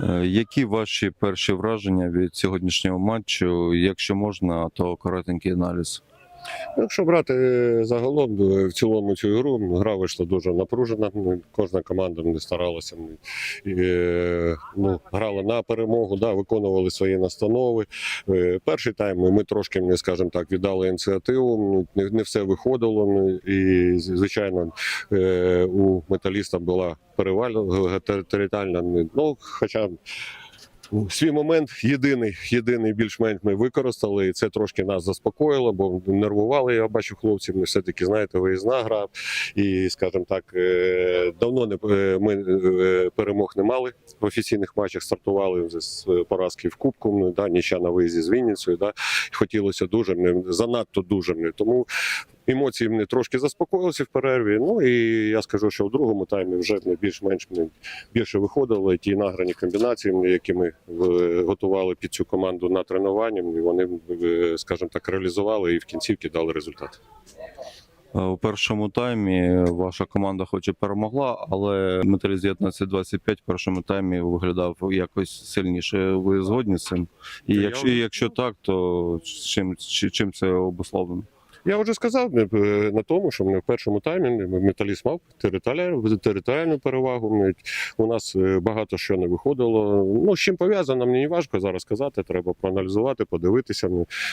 Е, Які ваші перші враження від сьогоднішнього матчу? Якщо можна, то коротенький аналіз. Ну, Якщо брати е, загалом е, в цілому цю гру, гра вийшла дуже напружена. Кожна команда не старалася. і, е, ну, грала на перемогу, да, виконували свої настанови. Перший тайм ми трошки, скажімо так, віддали ініціативу. Не, все виходило. І, звичайно, у металіста була перевага територіальна. Ну, хоча Ну, Свій момент єдиний, єдиний більш-менш ми використали, і це трошки нас заспокоїло, бо нервували. Я бачу хлопців. Ми все-таки знаєте, виїзна гра. І, скажімо так, е, давно не е, ми е, перемог не мали в офіційних матчах. Стартували з поразки в Кубку. ну, Да, нічя на виїзді з Вінницею. Да, хотілося дуже мені, занадто дуже мені. Тому емоції мене трошки заспокоїлися в перерві. Ну і я скажу, що в другому таймі вже ми більш-менш більше виходило. І ті награні комбінації, які ми е, готували під цю команду на тренування, і вони, е, скажімо так, реалізували і в кінцівці дали результат. Е, У першому таймі ваша команда хоч і перемогла, але металіст 19-25 в першому таймі виглядав якось сильніше. Ви згодні з цим? І якщо, і якщо так, то чим, чи- чим це обусловлено? Я вже сказав е, на тому, що ми в першому таймі металіст мав територіальну, територіальну перевагу. У нас е, багато що не виходило. Ну, з чим пов'язано, мені важко зараз сказати. Треба проаналізувати, подивитися.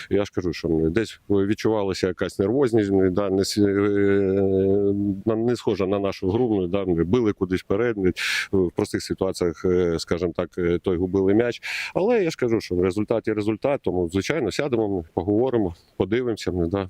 Я ж кажу, що десь відчувалася якась нервозність, да, не, е, не схожа на нашу гру. Да, били кудись вперед. В простих ситуаціях, е, скажімо так, е, той губили м'яч. Але я ж кажу, що результат є результат, тому звичайно сядемо, поговоримо, подивимося. Да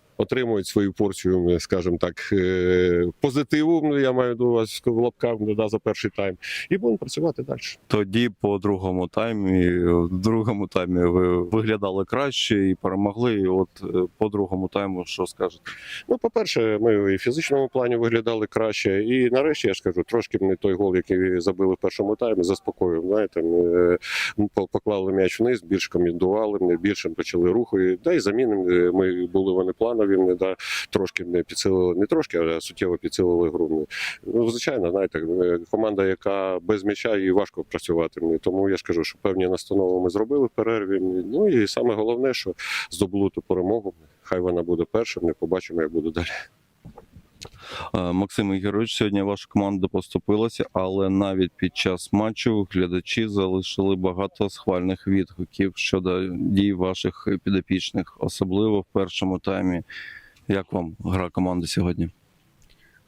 отримують свою порцію, скажімо так, е, позитиву. ну, Я маю до вас в лапках ну, да, за перший тайм, і будемо працювати далі. Тоді по другому таймі, в другому таймі ви виглядали краще і перемогли. І от е, по другому тайму, що скажете? Ну, по-перше, ми і в фізичному плані виглядали краще. І нарешті я ж кажу, трошки не той гол, який забили в першому таймі, заспокоїв. Знаєте, ми е, поклали м'яч вниз, більш комендували, ми більше почали руху. Да, і заміни е, ми були вони планові, ми, да, трошки не підсилили, не трошки, а суттєво підсилили гру. Ну, звичайно, знаєте, е, команда, яка без м'яча, їй важко працювати. Тому я ж кажу, що певні настанови ми зробили в перерві. Ну і саме головне, що здобули ту перемогу. Хай вона буде першою. ми побачимо, як буде далі. Е, Максим Ігорович, сьогодні ваша команда поступилася, але навіть під час матчу глядачі залишили багато схвальних відгуків щодо дій ваших підопічних, особливо в першому таймі. Як вам гра команди сьогодні?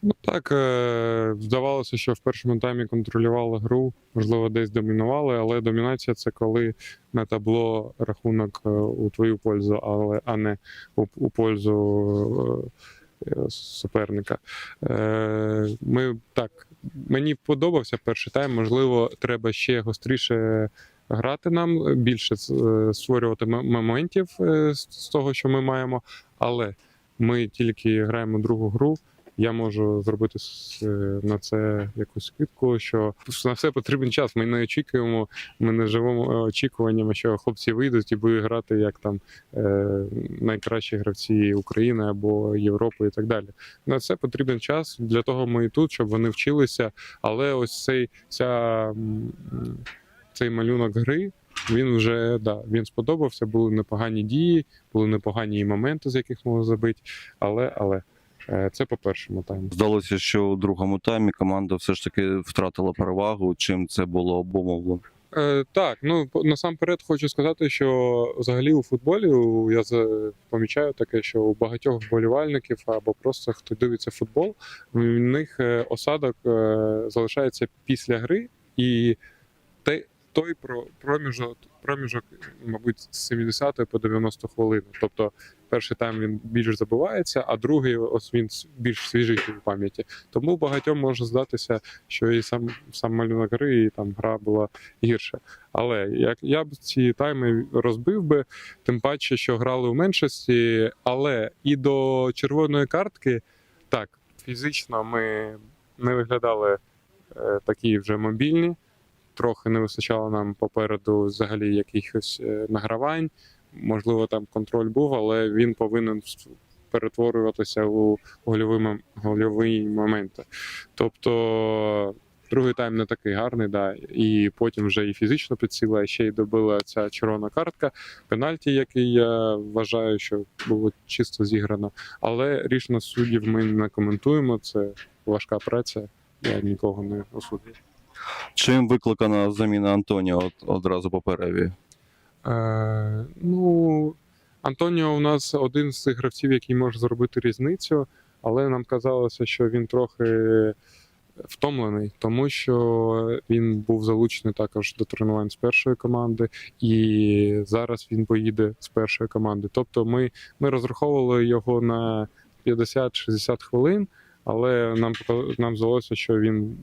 Ну так, е, здавалося, що в першому таймі контролювали гру, можливо, десь домінували, але домінація це коли на табло рахунок е, у твою пользу, але а не у, у пользу суперника. Е, Ми так, мені подобався перший тайм. Можливо, треба ще гостріше грати нам, більше е, створювати моментів е, з того, що ми маємо, але ми тільки граємо другу гру. Я можу зробити е, на це якусь скидку, що на все потрібен час. Ми не очікуємо, ми не живемо е, очікуваннями, що хлопці вийдуть і будуть грати як там е, найкращі гравці України або Європи і так далі. На це потрібен час. Для того ми і тут, щоб вони вчилися. Але ось цей ця цей малюнок гри. Він вже да, він сподобався. Були непогані дії, були непогані моменти, з яких могли забити. Але але це по першому тайму. Здалося, що у другому таймі команда все ж таки втратила перевагу. Чим це було обумовлено? Е, так, ну насамперед хочу сказати, що взагалі у футболі я помічаю таке, що у багатьох вболівальників або просто хто дивиться футбол, в них е, осадок е, залишається після гри, і те, той про проміжок, проміжок, мабуть, з 70 по 90 хвилин. Тобто перший тайм він більш забувається, а другий ось він більш свіжий в пам'яті. Тому багатьом може здатися, що і сам сам малюнок гри, і там гра була гірше. Але як я б ці тайми розбив би, тим паче, що грали в меншості, але і до червоної картки, так, фізично ми не виглядали е, такі вже мобільні. Трохи не вистачало нам попереду взагалі якихось е, награвань. Можливо, там контроль був, але він повинен перетворюватися у гольові, гольові моменти. Тобто Другий тайм не такий гарний, да. І потім вже і фізично підсіла, і ще й добила ця червона картка. Пенальті, який я вважаю, що було чисто зіграно. Але рішення суддів ми не коментуємо. Це важка праця. Я нікого не осуджую. Чим викликана заміна Антоніо одразу по перерві? Е, ну, Антоніо у нас один з цих гравців, який може зробити різницю, але нам казалося, що він трохи втомлений, тому що він був залучений також до тренувань з першої команди, і зараз він поїде з першої команди. Тобто ми, ми розраховували його на 50-60 хвилин. Але нам нам здалося, що він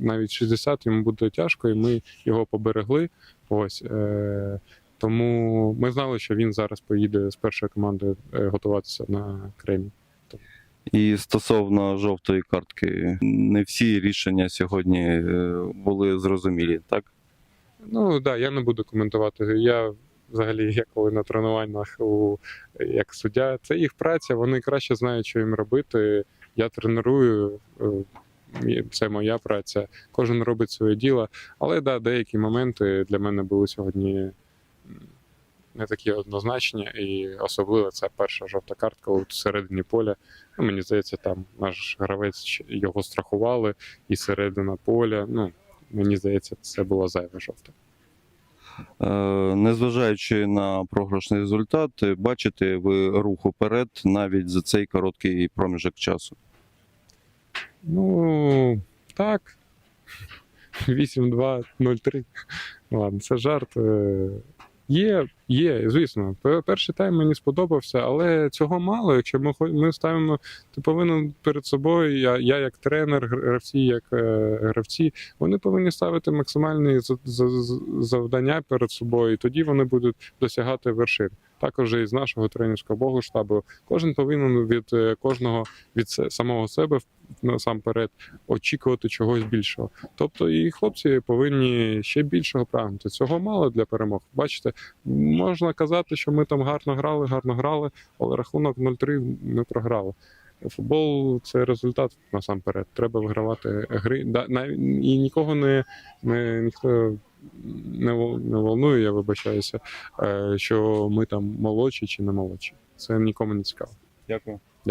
навіть 60 йому буде тяжко, і ми його поберегли. Ось е, тому ми знали, що він зараз поїде з першої команди е, готуватися на Кремі. І стосовно жовтої картки, не всі рішення сьогодні е, були зрозумілі, так? Ну так, да, я не буду коментувати. Я взагалі, я коли на тренуваннях у як суддя, це їх праця, вони краще знають, що їм робити. Я треную, е, це моя праця. Кожен робить своє діло. Але да, деякі моменти для мене були сьогодні не такі однозначні, і особливо це перша жовта картка у середині поля. Ну, мені здається, там наш гравець його страхували, і середина поля. Ну, мені здається, це була зайва жовта. Е, Незважаючи на програшний результат, бачите ви рух уперед навіть за цей короткий проміжок часу. Ну, так. 8-2-0-3. Ладно, це жарт. Е, Є, є, звісно. Перший тайм мені сподобався, але цього мало. Якщо ми, ми ставимо, ти повинен перед собою, я, я як тренер, гравці, як е, гравці, вони повинні ставити максимальні за- за- за- завдання перед собою, і тоді вони будуть досягати вершин. Також і з нашого тренерського богу штабу. Кожен повинен від е, кожного від самого себе насамперед очікувати чогось більшого. Тобто і хлопці повинні ще більшого прагнути. Цього мало для перемог. Бачите, можна казати, що ми там гарно грали, гарно грали, але рахунок 0-3 ми програли. Футбол це результат насамперед. Треба вигравати гри. І нікого не, не ніхто не, не волнує, я вибачаюся, е, що ми там молодші чи не молодші. Це нікому не цікаво. Дякую.